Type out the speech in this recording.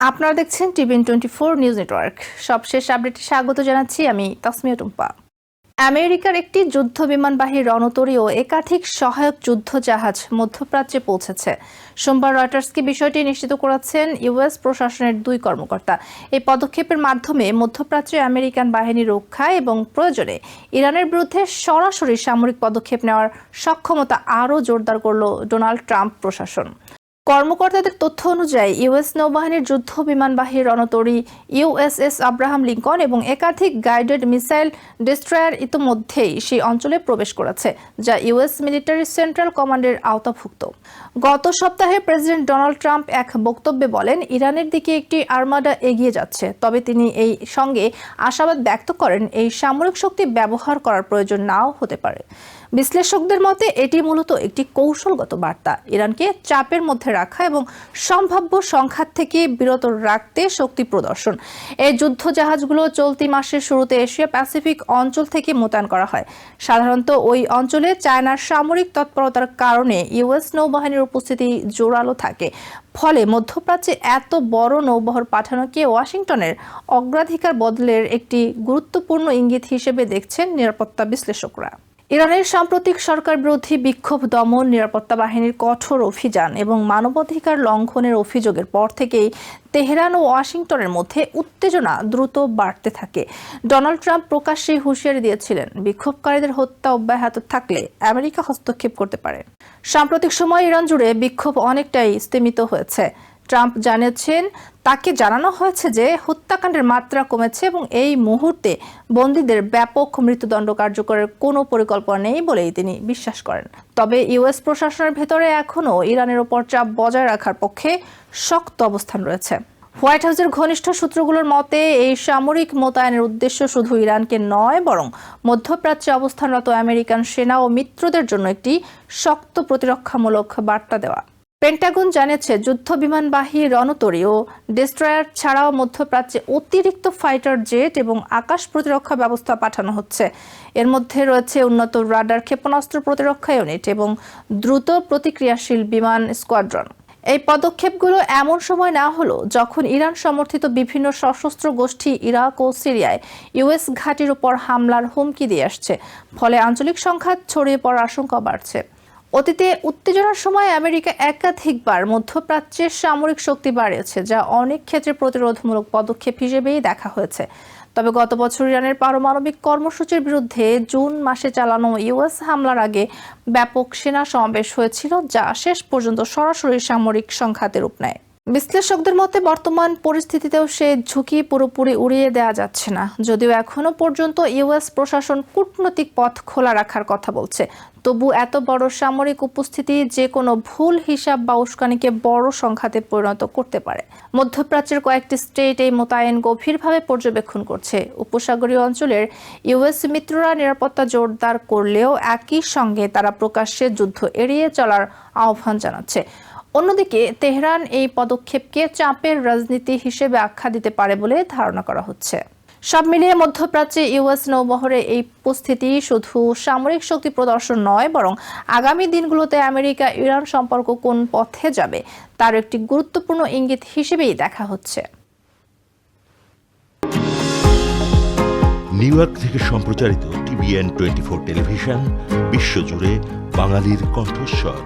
আপনারা দেখছেন TVN twenty four news network সবশেষ আপডেটে স্বাগত জানাচ্ছি আমি তাসমিয়া টুম্পা। আমেরিকার একটি যুদ্ধ বিমানবাহী রণতরী ও একাধিক সহায়ক যুদ্ধ জাহাজ মধ্যপ্রাচ্যে পৌঁছেছে। সোমবার রয়টার্সকে বিষয়টি নিশ্চিত করেছেন ইউএস প্রশাসনের দুই কর্মকর্তা। এই পদক্ষেপের মাধ্যমে মধ্যপ্রাচ্যে আমেরিকান বাহিনী রক্ষা এবং প্রয়োজনে ইরানের বিরুদ্ধে সরাসরি সামরিক পদক্ষেপ নেওয়ার সক্ষমতা আরও জোরদার করল ডোনাল্ড ট্রাম্প প্রশাসন। কর্মকর্তাদের তথ্য অনুযায়ী, ইউএস নৌবাহিনীর যুদ্ধ বিমানবাহী রণতরী ইউএসএস আব্রাহাম লিঙ্কন এবং একাধিক গাইডেড মিসাইল ডিস্ট্রয়ার ইতোমধ্যেই সেই অঞ্চলে প্রবেশ করেছে, যা ইউএস মিলিটারি সেন্ট্রাল কমান্ডের আওতাভুক্ত। গত সপ্তাহে প্রেসিডেন্ট ডোনাল্ড ট্রাম্প এক বক্তব্যে বলেন, ইরানের দিকে একটি আর্মাডা এগিয়ে যাচ্ছে। তবে তিনি এই সঙ্গে আশাবাদ ব্যক্ত করেন, এই সামরিক শক্তি ব্যবহার করার প্রয়োজন নাও হতে পারে। বিশ্লেষকদের মতে, এটি মূলত একটি কৌশলগত বার্তা। ইরানকে চাপের মধ্যে রাখা এবং সম্ভাব্য সংঘাত থেকে বিরত রাখতে শক্তি প্রদর্শন। এই যুদ্ধ জাহাজগুলো চলতি মাসের শুরুতে এশিয়া প্যাসিফিক অঞ্চল থেকে মোতায়েন করা হয়। সাধারণত ওই অঞ্চলে চায়নার সামরিক তৎপরতার কারণে ইউএস নৌবাহিনীর উপস্থিতি জোরালো থাকে। ফলে মধ্যপ্রাচ্যে এত বড় নৌবহর পাঠানোকে ওয়াশিংটনের অগ্রাধিকার বদলের একটি গুরুত্বপূর্ণ ইঙ্গিত হিসেবে দেখছেন নিরাপত্তা বিশ্লেষকরা। ইরানের সাম্প্রতিক সরকার বিরোধী বিক্ষোভ দমন, নিরাপত্তা বাহিনীর কঠোর অভিযান এবং মানবাধিকার লঙ্ঘনের অভিযোগের পর থেকেই তেহরান ও ওয়াশিংটনের মধ্যে উত্তেজনা দ্রুত বাড়তে থাকে। ডোনাল্ড ট্রাম্প প্রকাশ্যে হুঁশিয়ারি দিয়েছিলেন, বিক্ষোভকারীদের হত্যা অব্যাহত থাকলে আমেরিকা হস্তক্ষেপ করতে পারে। সাম্প্রতিক সময় ইরান জুড়ে বিক্ষোভ অনেকটাই স্তীমিত হয়েছে। ট্রাম্প জানিয়েছেন, তাকে জানানো হয়েছে যে হত্যাকাণ্ডের মাত্রা কমেছে এবং এই মুহূর্তে বন্দীদের ব্যাপক মৃত্যুদণ্ড কার্যকরের কোনো পরিকল্পনা নেই বলেই তিনি বিশ্বাস করেন। তবে ইউএস প্রশাসনের ভেতরে এখনও ইরানের ওপর চাপ বজায় রাখার পক্ষে শক্ত অবস্থান রয়েছে। হোয়াইট হাউসের ঘনিষ্ঠ সূত্রগুলোর মতে, এই সামরিক মোতায়েনের উদ্দেশ্য শুধু ইরানকে নয়, বরং মধ্যপ্রাচ্যে অবস্থানরত আমেরিকান সেনা ও মিত্রদের জন্য একটি শক্ত প্রতিরক্ষামূলক বার্তা দেওয়া। পেন্টাগন জানিয়েছে, যুদ্ধ বিমানবাহী রণতরী ও ডেস্ট্রয়ার ছাড়াও মধ্যপ্রাচ্যে অতিরিক্ত ফাইটার জেট এবং আকাশ প্রতিরক্ষা ব্যবস্থা পাঠানো হচ্ছে। এর মধ্যে রয়েছে উন্নত রাডার ক্ষেপণাস্ত্র প্রতিরক্ষা ইউনিট এবং দ্রুত প্রতিক্রিয়াশীল বিমান স্কোয়াড্রন। এই পদক্ষেপগুলো এমন সময় না হলো যখন ইরান সমর্থিত বিভিন্ন সশস্ত্র গোষ্ঠী ইরাক ও সিরিয়ায় ইউএস ঘাঁটির উপর হামলার হুমকি দিয়ে আসছে। ফলে আঞ্চলিক সংঘাত ছড়িয়ে পড়ার আশঙ্কা বাড়ছে। অতীতে উত্তেজনার সময় আমেরিকা একাধিকবার মধ্যপ্রাচ্যের সামরিক শক্তি বাড়িয়েছে, যা অনেক ক্ষেত্রে প্রতিরোধমূলক পদক্ষেপ হিসেবেই দেখা হয়েছে। তবে গত বছর ইরানের পারমাণবিক কর্মসূচির বিরুদ্ধে জুন মাসে চালানো ইউএস হামলার আগে ব্যাপক সেনা সমাবেশ হয়েছিল, যা শেষ পর্যন্ত সরাসরি সামরিক সংঘাতের রূপ নেয়। বিশ্লেষকদের মতে বর্তমান পরিস্থিতিতেও সে ঝুঁকি পুরোপুরি উড়িয়ে দেওয়া যাচ্ছে না। যদিও এখনও পর্যন্ত ইউএস প্রশাসন কূটনৈতিক পথ খোলা রাখার কথা বলছে। তবু এত বড় সামরিক উপস্থিতি যে কোনো ভুল হিসাব বা উস্কানিকে বড় সংঘাতে পরিণত করতে পারে। মধ্যপ্রাচ্যের কয়েকটি স্টেট এই মোতায়েন গভীরভাবে পর্যবেক্ষণ করছে। উপসাগরীয় অঞ্চলের ইউএস মিত্ররা নিরাপত্তা জোরদার করলেও একই সঙ্গে তারা প্রকাশ্যে যুদ্ধ এড়িয়ে চলার আহ্বান জানাচ্ছে। অন্যদিকে তেহরান এই পদক্ষেপকে চাপের রাজনীতি হিসেবে আখ্যা দিতে পারে বলে ধারণা করা হচ্ছে। সব মিলিয়ে মধ্যপ্রাচ্যে ইউএস নৌবহরে এই উপস্থিতি শুধু সামরিক শক্তি প্রদর্শন নয়, বরং আগামী দিনগুলোতে আমেরিকা ইরান সম্পর্ক কোন পথে যাবে তার একটি গুরুত্বপূর্ণ ইঙ্গিত হিসেবেই দেখা হচ্ছে। নিউ ইয়র্ক থেকে সম্প্রচারিত টিভিএন টোয়েন্টি ফোর টেলিভিশন, বিশ্বজুড়ে বাঙালির কণ্ঠস্বর।